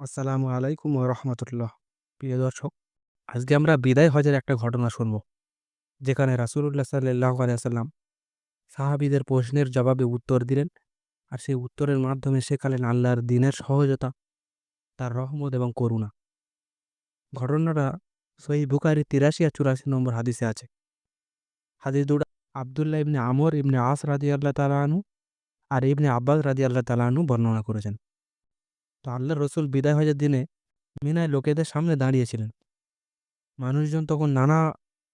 আসসালামু আলাইকুম রাহমাতুল্লাহ। প্রিয় দর্শক, আজকে আমরা বিদায় হজের একটা ঘটনা শুনব। যেখানে রাসূলুল্লাহ সাল্লাল্লাহু আলাইহি ওয়াসাল্লাম সাহাবীদের প্রশ্নের জবাবে উত্তর দিলেন। আর সেই উত্তরের মাধ্যমে শেখালেন আল্লাহর দিনের সহজতা, তার রহমত এবং করুণা। ঘটনাটা সহিহ বুখারী ৮৩ আর ৮৪ নম্বর হাদিসে আছে। হাদিস দুটো আব্দুল্লাহ ইবনে আমর ইবনে আস রাদিয়াল্লাহু তাআলা আনহু আর ইবনে আব্বাস রাদিয়াল্লাহু আল্লাহ আনহু বর্ণনা করেছেন। তো আল্লাহ রসুল বিদায় হজের দিনে মিনায় লোকেদের সামনে দাঁড়িয়েছিলেন। মানুষজন তখন নানা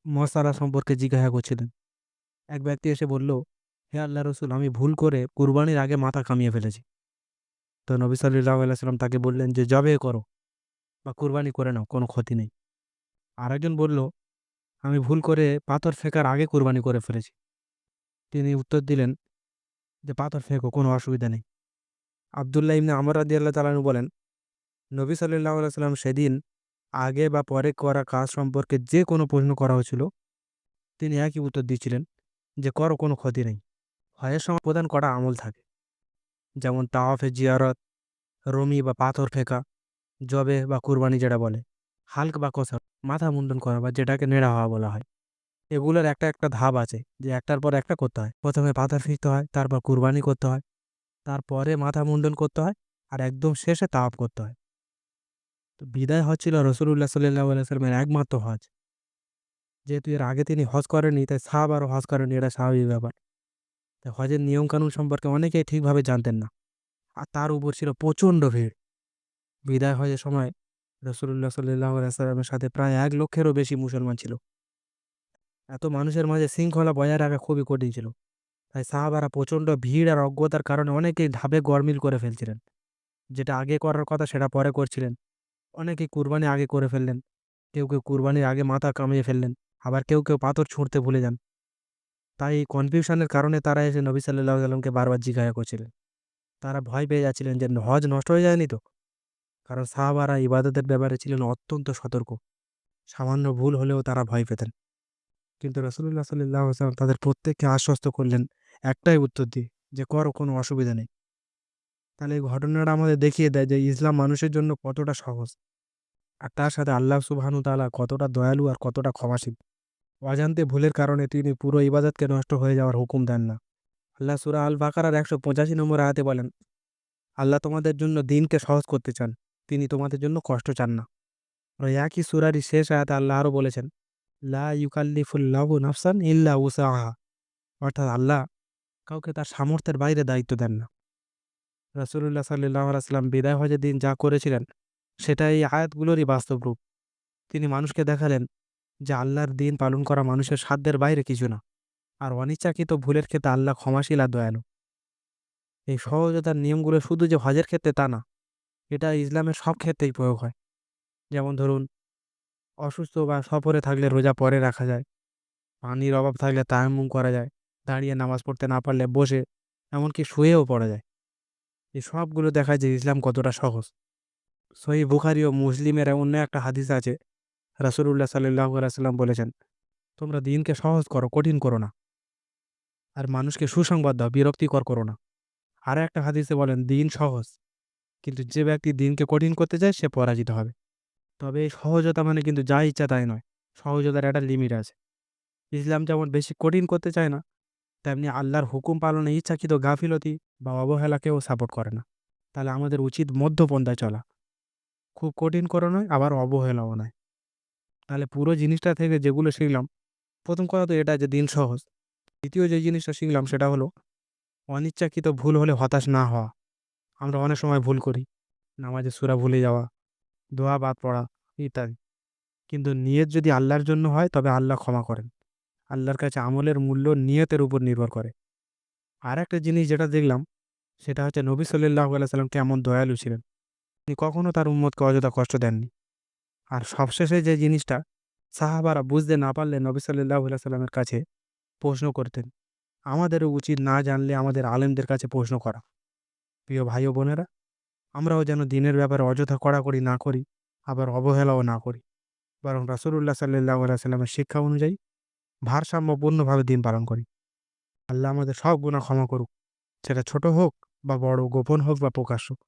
মশালা সম্পর্কে জিজ্ঞাসা করছিলেন। এক ব্যক্তি এসে বলল, হে আল্লাহ রসুল আমি ভুল করে কুরবানির আগে মাথা কামিয়ে ফেলেছি। তো নবী সাল্লাল্লাহু আলাইহি সাল্লাম তাকে বললেন যে জবে করো বা কুরবানি করে নাও কোনো ক্ষতি নেই। আরেকজন বলল, আমি ভুল করে পাথর ফেকার আগে কুরবানি করে ফেলেছি। তিনি উত্তর দিলেন যে পাথর ফেঁকো কোনো অসুবিধা নেই। আবদুল্লাহ ইবনে আমর রাদিয়াল্লাহু তাআলা আনহু বলেন, নবী আলাইহি সাল্লাম সেদিন আগে বা পরে করা কাজ সম্পর্কে যে কোনো প্রশ্ন করা হয়েছিল তিনি একই উত্তর দিয়েছিলেন যে করো কোনো ক্ষতি নেই। হয়ের সময় প্রদান করা আমল থাকে। যেমন তাওয়াফে জিয়ারত, রমি বা পাথর ফেঁকা, জবে বা কুরবানি যেটা বলে, হালক বা কসর, মাথা মুন্ডন করা বা যেটাকে নেড়া হওয়া বলা হয়। এগুলোর একটা একটা ধাপ আছে যে একটার পর একটা করতে হয়। প্রথমে পাথর ফিরতে হয়, তারপর কুরবানি করতে হয়, তারপরে মাথা মুন্ডন করতে হয়, আর একদম শেষে তাওয়াফ করতে হয়। তো বিদায় হজ ছিল রসুল্লাহ সাল্লাহ সাল্লামের একমাত্র হজ। যেহেতু এর আগে তিনি হজ করেননি তাই সাহাবারও হজ করেননি এটা স্বাভাবিক ব্যাপার। তাই হজের নিয়মকানুন সম্পর্কে অনেকেই ঠিকভাবে জানতেন না। আর তার উপর ছিল প্রচণ্ড ভিড়। বিদায় হজের সময় রসুল্লাহ সাল্লাহ সাল্লামের সাথে প্রায় এক লক্ষেরও বেশি মুসলমান ছিল। এত মানুষের মাঝে শৃঙ্খলা বজায় রাখা খুবই কঠিন ছিল। তাই সাহাবারা প্রচণ্ড ভিড় আর অজ্ঞতার কারণে অনেকেই ধাপে গরমিল করে ফেলছিলেন। যেটা আগে করার কথা সেটা পরে করছিলেন। অনেকেই কুরবানি আগে করে ফেললেন। কেউ কেউ কুরবানির আগে মাথা কামিয়ে ফেললেন। আবার কেউ কেউ পাথর ছুঁড়তে ভুলে যান। তাই এই কনফিউশনের কারণে তারা এসে নবী সাল্লাহ সাল্লামকে বারবার জিজ্ঞাসা করছিলেন। তারা ভয় পেয়ে যাচ্ছিলেন যে, হজ নষ্ট হয়ে যায়নি তো? কারণ সাহাবারা ইবাদতের ব্যাপারে ছিলেন অত্যন্ত সতর্ক। সামান্য ভুল হলেও তারা ভয় পেতেন। কিন্তু রসুল্লাহ সাল্লাহ তাদের প্রত্যেককে আশ্বস্ত করলেন একটাই উত্তর দিই যে করো কোনো অসুবিধা নেই। তাহলে এই ঘটনাটা আমাদের দেখিয়ে দেয় যে ইসলাম মানুষের জন্য কতটা সহজ। আর তার সাথে আল্লাহ সুবহানু তালা কতটা দয়ালু আর কতটা ক্ষমাশীল। অজান্তে ভুলের কারণে তিনি পুরো ইবাদতকে নষ্ট হয়ে যাওয়ার হুকুম দেন না। আল্লাহ সূরা আল বাকারার একশো পঁচাশি নম্বর আয়াতে বলেন, আল্লাহ তোমাদের জন্য দিনকে সহজ করতে চান। তিনি তোমাদের জন্য কষ্ট চান না। আর একই সুরারই শেষ আয়াতে আল্লাহ আরও বলেছেন, লা ইউকাল্লিফুল্লাহু নাফসান ইল্লা উসাহা অর্থাৎ আল্লাহ কাউকে তার সামর্থ্যের বাইরে দায়িত্ব দেন না। রাসূলুল্লাহ সাল্লাল্লাহু আলাইহি সাল্লাম বিদায় হজের দিন যা করেছিলেন, সেটা এই আয়াতগুলোরই বাস্তব রূপ। তিনি মানুষকে দেখালেন যে আল্লাহর দিন পালন করা মানুষের সাধ্যের বাইরে কিছু না। আর অনিচ্ছাকৃত ভুলের ক্ষেত্রে আল্লাহ ক্ষমাশীল আর দয়ালু। এই সহজতার নিয়মগুলো শুধু যে হজের ক্ষেত্রে তা না। এটা ইসলামের সব ক্ষেত্রেই প্রয়োগ হয়। যেমন ধরুন, অসুস্থ বা সফরে থাকলে রোজা পরে রাখা যায়। পানির অভাব থাকলে তায়াম্মুম করা যায়। দাঁড়িয়ে নামাজ পড়তে না পারলে বসে, এমনকি শুয়েও পড়া যায়। এই সবগুলো দেখায় যে ইসলাম কতটা সহজ। সহিহ বুখারি ও মুসলিমের অন্য একটা হাদিস আছে। রাসূলুল্লাহ সাল্লাল্লাহু আলাইহি সাল্লাম বলেছেন, তোমরা দিনকে সহজ করো, কঠিন করো না। আর মানুষকে সুসংবাদ দাও, বিরক্তিকর করো না। আর একটা হাদিসে বলেন দিন সহজ। কিন্তু যে ব্যক্তি দিনকে কঠিন করতে চায় সে পরাজিত হবে। তবে এই সহজতা মানে কিন্তু যা ইচ্ছা তাই নয়। সহজতার একটা লিমিট আছে। ইসলাম যেমন বেশি কঠিন করতে চায় না, তেমনি আল্লাহর হুকুম পালনে ইচ্ছাকৃত গাফিলতি বা অবহেলাকেও সাপোর্ট করে না। তাহলে আমাদের উচিত মধ্যপন্থায় চলা। খুব কঠিন করা নয়, আবার অবহেলাও নয়। তাহলে পুরো জিনিসটা থেকে যেগুলো শিখলাম, প্রথম কথা তো এটা যে দিন সহজ। দ্বিতীয় যে জিনিসটা শিখলাম সেটা হলো অনিচ্ছাকৃত ভুল হলে হতাশ না হওয়া। আমরা অনেক সময় ভুল করি। নামাজে সুরা ভুলে যাওয়া, দোয়া বাদ পড়া ইত্যাদি। কিন্তু নিয়ত যদি আল্লাহর জন্য হয় তবে আল্লাহ ক্ষমা করেন। আল্লাহর কাছে আমলের মূল্য নিয়তের উপর নির্ভর করে। আর একটা জিনিস যেটা দেখলাম সেটা হচ্ছে নবী সাল্লাল্লাহু আলাইহি সাল্লাম কেমন দয়ালু ছিলেন। তিনি কখনো তার উম্মতকে অযথা কষ্ট দেননি। আর সবশেষে যে জিনিসটা সাহাবারা বুঝতে না পারলে নবী আলাইহি সাল্লামের কাছে প্রশ্ন করতেন। আমাদেরও উচিত না জানলে আমাদের আলেমদের কাছে প্রশ্ন করা। প্রিয় ভাই ও বোনেরা, আমরাও যেন দিনের ব্যাপারে অযথা কড়াকড়ি না করি, আবার অবহেলাও না করি। বরং রাসূলুল্লাহ সাল্লাল্লাহু আলাইহি সাল্লামের শিক্ষা অনুযায়ী ভারসাম্যপূর্ণভাবে দিন পালন করি। আল্লাহ আমাদের সব গুণা ক্ষমা করুক। সেটা ছোট হোক বা বড়, গোপন হোক বা প্রকাশ হোক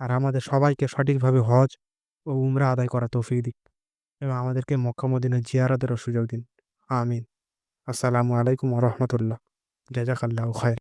আর আমাদের সবাইকে সঠিকভাবে হজ ও উমরা আদায় করা তৌফিক দিক এবং আমাদেরকে মক্কামদিনের জিয়ারাদেরও সুযোগ দিন। আমিন। আসসালামু আলাইকুম রহমতুল্লাহ। জাজাকাল্লাহ খায়